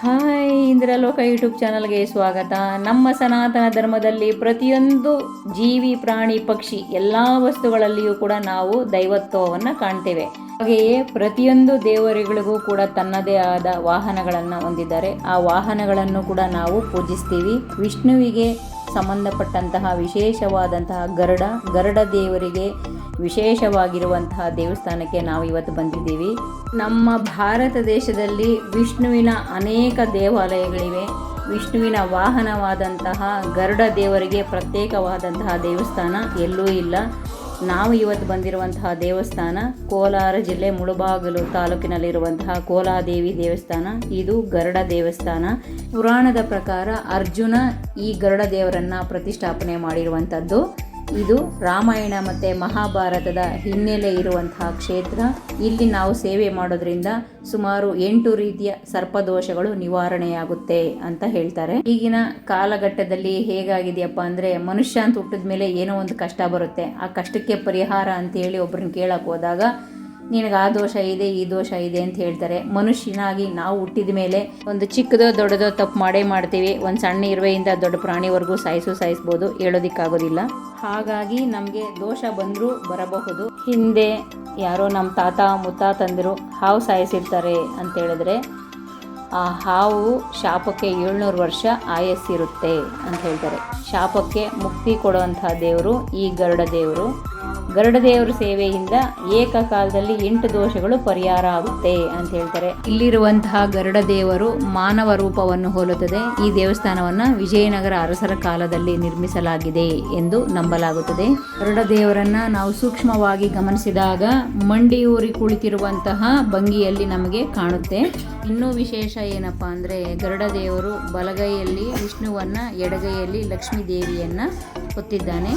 Hi ಇಂದ್ರಲೋಕ YouTube ಚಾನಲ್ಗೆ ಸ್ವಾಗತ. ನಮ್ಮ ಸನಾತನ ಧರ್ಮದಲ್ಲಿ ಪ್ರತಿಯೊಂದು ಜೀವಿ, ಪ್ರಾಣಿ, ಪಕ್ಷಿ ಎಲ್ಲ ವಸ್ತುಗಳಲ್ಲಿಯೂ ಕೂಡ ನಾವು ದೈವತ್ವವನ್ನು ಕಾಣ್ತೇವೆ. ಹಾಗೆಯೇ ಪ್ರತಿಯೊಂದು ದೇವರುಗಳಿಗೂ ಕೂಡ ತನ್ನದೇ ಆದ ವಾಹನಗಳನ್ನು ಹೊಂದಿದ್ದಾರೆ. ಆ ವಾಹನಗಳನ್ನು ಕೂಡ ನಾವು ಪೂಜಿಸ್ತೀವಿ. ವಿಷ್ಣುವಿಗೆ ಸಂಬಂಧಪಟ್ಟಂತಹ ವಿಶೇಷವಾದಂತಹ ಗರುಡ ಗರುಡ ದೇವರಿಗೆ ವಿಶೇಷವಾಗಿರುವಂತಹ ದೇವಸ್ಥಾನಕ್ಕೆ ನಾವು ಇವತ್ತು ಬಂದಿದ್ದೀವಿ. ನಮ್ಮ ಭಾರತ ದೇಶದಲ್ಲಿ ವಿಷ್ಣುವಿನ ಅನೇಕ ದೇವಾಲಯಗಳಿವೆ. ವಿಷ್ಣುವಿನ ವಾಹನವಾದಂತಹ ಗರುಡ ದೇವರಿಗೆ ಪ್ರತ್ಯೇಕವಾದಂತಹ ದೇವಸ್ಥಾನ ಎಲ್ಲೂ ಇಲ್ಲ. ನಾವು ಇವತ್ತು ಬಂದಿರುವಂತಹ ದೇವಸ್ಥಾನ ಕೋಲಾರ ಜಿಲ್ಲೆ ಮುಳುಬಾಗಲು ತಾಲೂಕಿನಲ್ಲಿರುವಂತಹ ಕೋಲಾದೇವಿ ದೇವಸ್ಥಾನ. ಇದು ಗರುಡ ದೇವಸ್ಥಾನ. ಪುರಾಣದ ಪ್ರಕಾರ ಅರ್ಜುನ ಈ ಗರುಡ ದೇವರನ್ನ ಪ್ರತಿಷ್ಠಾಪನೆ ಮಾಡಿರುವಂಥದ್ದು. ಇದು ರಾಮಾಯಣ ಮತ್ತು ಮಹಾಭಾರತದ ಹಿನ್ನೆಲೆ ಇರುವಂತಹ ಕ್ಷೇತ್ರ. ಇಲ್ಲಿ ನಾವು ಸೇವೆ ಮಾಡೋದ್ರಿಂದ ಸುಮಾರು ಎಂಟು ರೀತಿಯ ಸರ್ಪದೋಷಗಳು ನಿವಾರಣೆಯಾಗುತ್ತೆ ಅಂತ ಹೇಳ್ತಾರೆ. ಈಗಿನ ಕಾಲಘಟ್ಟದಲ್ಲಿ ಹೇಗಾಗಿದೆಯಪ್ಪ ಅಂದರೆ ಮನುಷ್ಯ ಅಂತ ಹುಟ್ಟಿದ ಮೇಲೆ ಏನೋ ಒಂದು ಕಷ್ಟ ಬರುತ್ತೆ. ಆ ಕಷ್ಟಕ್ಕೆ ಪರಿಹಾರ ಅಂತೇಳಿ ಒಬ್ಬರನ್ನ ಕೇಳಕ್ಕೆ ಹೋದಾಗ ನಿನಗೆ ಆ ದೋಷ ಇದೆ, ಈ ದೋಷ ಇದೆ ಅಂತ ಹೇಳ್ತಾರೆ. ಮನುಷ್ಯನಾಗಿ ನಾವು ಹುಟ್ಟಿದ ಮೇಲೆ ಒಂದು ಚಿಕ್ಕದೋ ದೊಡ್ಡದೋ ತಪ್ಪು ಮಾಡೇ ಮಾಡ್ತೀವಿ. ಒಂದು ಸಣ್ಣ ಇರುವೆಯಿಂದ ದೊಡ್ಡ ಪ್ರಾಣಿವರೆಗೂ ಸಾಯಿಸು, ಸಾಯಿಸ್ಬೋದು. ಹೇಳೋದಿಕ್ಕಾಗೋದಿಲ್ಲ. ಹಾಗಾಗಿ ನಮಗೆ ದೋಷ ಬಂದರೂ ಬರಬಹುದು. ಹಿಂದೆ ಯಾರೋ ನಮ್ಮ ತಾತ ಮುತ್ತಾತಂದಿರು ಹಾವು ಸಾಯಿಸಿರ್ತಾರೆ ಅಂತ ಹೇಳಿದ್ರೆ, ಆ ಹಾವು ಶಾಪಕ್ಕೆ ಏಳ್ನೂರು ವರ್ಷ ಆಯಸ್ಸಿರುತ್ತೆ ಅಂತ ಹೇಳ್ತಾರೆ. ಶಾಪಕ್ಕೆ ಮುಕ್ತಿ ಕೊಡುವಂತಹ ದೇವರು ಈ ಗರುಡ ದೇವರು. ಗರುಡ ದೇವರ ಸೇವೆಯಿಂದ ಏಕಕಾಲದಲ್ಲಿ ಎಂಟು ದೋಷಗಳು ಪರಿಹಾರ ಆಗುತ್ತೆ ಅಂತ ಹೇಳ್ತಾರೆ. ಇಲ್ಲಿರುವಂತಹ ಗರುಡ ದೇವರು ಮಾನವ ರೂಪವನ್ನು ಹೋಲುತ್ತದೆ. ಈ ದೇವಸ್ಥಾನವನ್ನ ವಿಜಯನಗರ ಅರಸರ ಕಾಲದಲ್ಲಿ ನಿರ್ಮಿಸಲಾಗಿದೆ ಎಂದು ನಂಬಲಾಗುತ್ತದೆ. ಗರುಡ ದೇವರನ್ನ ನಾವು ಸೂಕ್ಷ್ಮವಾಗಿ ಗಮನಿಸಿದಾಗ ಮಂಡಿಯೂರಿ ಕುಳಿತಿರುವಂತಹ ಭಂಗಿಯಲ್ಲಿ ನಮಗೆ ಕಾಣುತ್ತೆ. ಇನ್ನೂ ವಿಶೇಷ ಏನಪ್ಪಾ ಅಂದ್ರೆ ಗರುಡ ದೇವರು ಬಲಗೈಯಲ್ಲಿ ವಿಷ್ಣುವನ್ನ ಎಡಗೈಯಲ್ಲಿ ಲಕ್ಷ್ಮೀ ದೇವಿಯನ್ನ ಹೊತ್ತಿದ್ದಾನೆ.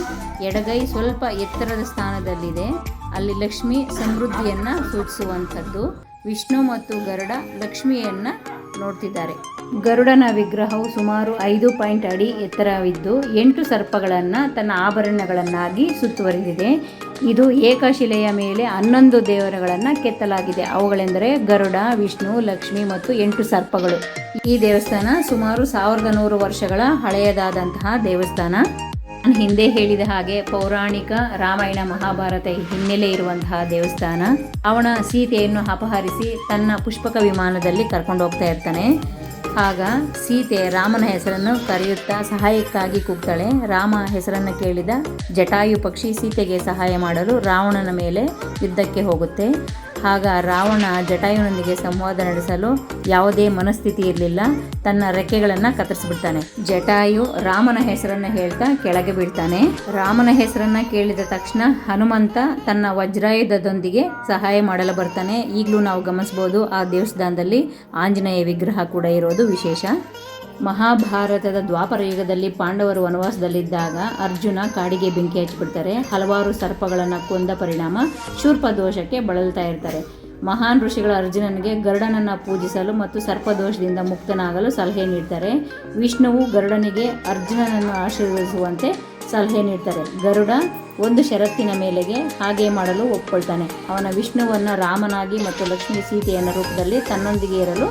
ಎಡಗೈ ಸ್ವಲ್ಪ ಎತ್ತರದ ಸ್ಥಾನದಲ್ಲಿದೆ ಅಲ್ಲಿ ಲಕ್ಷ್ಮಿ ಸಮೃದ್ಧಿಯನ್ನು ಸೂಚಿಸುವಂಥದ್ದು. ವಿಷ್ಣು ಮತ್ತು ಗರುಡ ಲಕ್ಷ್ಮಿಯನ್ನ ನೋಡ್ತಿದ್ದಾರೆ. ಗರುಡನ ವಿಗ್ರಹವು ಸುಮಾರು ಐದು ಪಾಯಿಂಟ್ ಅಡಿ ಎತ್ತರವಿದ್ದು ಎಂಟು ಸರ್ಪಗಳನ್ನು ತನ್ನ ಆಭರಣಗಳನ್ನಾಗಿ ಸುತ್ತುವರಿದಿದೆ. ಇದು ಏಕಶಿಲೆಯ ಮೇಲೆ ಹನ್ನೊಂದು ದೇವರುಗಳನ್ನು ಕೆತ್ತಲಾಗಿದೆ. ಅವುಗಳೆಂದರೆ ಗರುಡ, ವಿಷ್ಣು, ಲಕ್ಷ್ಮಿ ಮತ್ತು ಎಂಟು ಸರ್ಪಗಳು. ಈ ದೇವಸ್ಥಾನ ಸುಮಾರು ಸಾವಿರದ ನೂರು ವರ್ಷಗಳ ಹಳೆಯದಾದಂತಹ ದೇವಸ್ಥಾನ. ನಾನು ಹಿಂದೆ ಹೇಳಿದ ಹಾಗೆ ಪೌರಾಣಿಕ ರಾಮಾಯಣ ಮಹಾಭಾರತ ಹಿನ್ನೆಲೆ ಇರುವಂತಹ ದೇವಸ್ಥಾನ. ಅವನ ಸೀತೆಯನ್ನು ಅಪಹರಿಸಿ ತನ್ನ ಪುಷ್ಪಕ ವಿಮಾನದಲ್ಲಿ ಕರ್ಕೊಂಡು ಹೋಗ್ತಾ ಇರ್ತಾನೆ. ಆಗ ಸೀತೆ ರಾಮನ ಹೆಸರನ್ನು ಕರೆಯುತ್ತಾ ಸಹಾಯಕ್ಕಾಗಿ ಕೂಗ್ತಾಳೆ. ರಾಮ ಹೆಸರನ್ನು ಕೇಳಿದ ಜಟಾಯು ಪಕ್ಷಿ ಸೀತೆಗೆ ಸಹಾಯ ಮಾಡಲು ರಾವಣನ ಮೇಲೆ ಯುದ್ಧಕ್ಕೆ ಹೋಗುತ್ತೆ. ಆಗ ರಾವಣ ಜಟಾಯುನೊಂದಿಗೆ ಸಂವಾದ ನಡೆಸಲು ಯಾವುದೇ ಮನಸ್ಥಿತಿ ಇರಲಿಲ್ಲ. ತನ್ನ ರೆಕ್ಕೆಗಳನ್ನು ಕತ್ತರಿಸಿಬಿಡ್ತಾನೆ. ಜಟಾಯು ರಾಮನ ಹೆಸರನ್ನು ಹೇಳ್ತಾ ಕೆಳಗೆ ಬಿಡ್ತಾನೆ ರಾಮನ ಹೆಸರನ್ನ ಕೇಳಿದ ತಕ್ಷಣ ಹನುಮಂತ ತನ್ನ ವಜ್ರಾಯುಧದೊಂದಿಗೆ ಸಹಾಯ ಮಾಡಲು ಬರ್ತಾನೆ. ಈಗಲೂ ನಾವು ಗಮನಿಸಬಹುದು ಆ ದೇವಸ್ಥಾನದಲ್ಲಿ ಆಂಜನೇಯ ವಿಗ್ರಹ ಕೂಡ ಇರೋದು ವಿಶೇಷ. ಮಹಾಭಾರತದ ದ್ವಾಪರ ಯುಗದಲ್ಲಿ ಪಾಂಡವರು ವನವಾಸದಲ್ಲಿದ್ದಾಗ ಅರ್ಜುನ ಕಾಡಿಗೆ ಬೆಂಕಿ ಹಚ್ಚಿಬಿಡ್ತಾರೆ. ಹಲವಾರು ಸರ್ಪಗಳನ್ನು ಕೊಂದ ಪರಿಣಾಮ ಶೂರ್ಪ ದೋಷಕ್ಕೆ ಬಳಲ್ತಾ ಇರ್ತಾರೆ. ಮಹಾನ್ ಋಷಿಗಳು ಅರ್ಜುನನಿಗೆ ಗರುಡನನ್ನು ಪೂಜಿಸಲು ಮತ್ತು ಸರ್ಪದೋಷದಿಂದ ಮುಕ್ತನಾಗಲು ಸಲಹೆ ನೀಡ್ತಾರೆ. ವಿಷ್ಣುವು ಗರುಡನಿಗೆ ಅರ್ಜುನನನ್ನು ಆಶೀರ್ವದಿಸುವಂತೆ ಸಲಹೆ ನೀಡ್ತಾರೆ. ಗರುಡ ಒಂದು ಷರತ್ತಿನ ಮೇಲೆಗೆ ಹಾಗೆ ಮಾಡಲು ಒಪ್ಕೊಳ್ತಾನೆ. ಅವನ ವಿಷ್ಣುವನ್ನು ರಾಮನಾಗಿ ಮತ್ತು ಲಕ್ಷ್ಮೀ ಸೀತೆಯನ್ನ ರೂಪದಲ್ಲಿ ತನ್ನೊಂದಿಗೆ ಇರಲು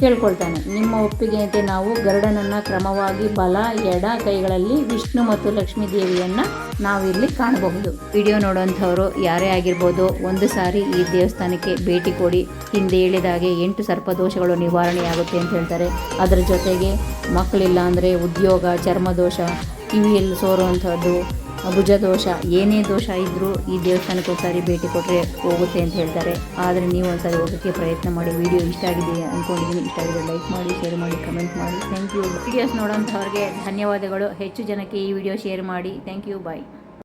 ಕೇಳ್ಕೊಳ್ತಾನೆ ನಿಮ್ಮ ಒಪ್ಪಿಗೆಯಂತೆ ನಾವು ಗರುಡನನ್ನು ಕ್ರಮವಾಗಿ ಬಲ, ಎಡ ಕೈಗಳಲ್ಲಿ ವಿಷ್ಣು ಮತ್ತು ಲಕ್ಷ್ಮೀ ದೇವಿಯನ್ನು ನಾವಿಲ್ಲಿ ಕಾಣಬಹುದು. ವಿಡಿಯೋ ನೋಡುವಂಥವರು ಯಾರೇ ಆಗಿರ್ಬೋದು, ಒಂದು ಸಾರಿ ಈ ದೇವಸ್ಥಾನಕ್ಕೆ ಭೇಟಿ ಕೊಡಿ. ಹಿಂದೆ ಹೇಳಿದಾಗೆ ಎಂಟು ಸರ್ಪದೋಷಗಳು ನಿವಾರಣೆಯಾಗುತ್ತೆ ಅಂತ ಹೇಳ್ತಾರೆ. ಅದರ ಜೊತೆಗೆ ಮಕ್ಕಳಿಲ್ಲ ಅಂದರೆ ಉದ್ಯೋಗ ಚರ್ಮದೋಷ ಕಿವಿಯಲ್ಲಿ ಸೋರುವಂಥದ್ದು. ಭುಜ ದೋಷ, ಏನೇ ದೋಷ ಇದ್ದರೂ ಈ ದೇವಸ್ಥಾನಕ್ಕೆ ಒಂದ್ಸಾರಿ ಭೇಟಿ ಕೊಟ್ಟರೆ ಹೋಗುತ್ತೆ ಅಂತ ಹೇಳ್ತಾರೆ. ಆದರೆ ನೀವು ಒಂದ್ಸಾರಿ ಹೋಗೋಕ್ಕೆ ಪ್ರಯತ್ನ ಮಾಡಿ, ವಿಡಿಯೋ ಇಷ್ಟ ಆಗಿದೆ ಅಂದ್ಕೊಂಡಿದ್ದೀನಿ ಇಷ್ಟ ಆಗಿದೆ ಲೈಕ್ ಮಾಡಿ ಶೇರ್ ಮಾಡಿ ಕಮೆಂಟ್ ಮಾಡಿ. ಥ್ಯಾಂಕ್ ಯು ವಿಡಿಯೋಸ್ ನೋಡೋಂಥವ್ರಿಗೆ ಧನ್ಯವಾದಗಳು. ಹೆಚ್ಚು ಜನಕ್ಕೆ ಈ ವಿಡಿಯೋ ಶೇರ್ ಮಾಡಿ. Thank you bye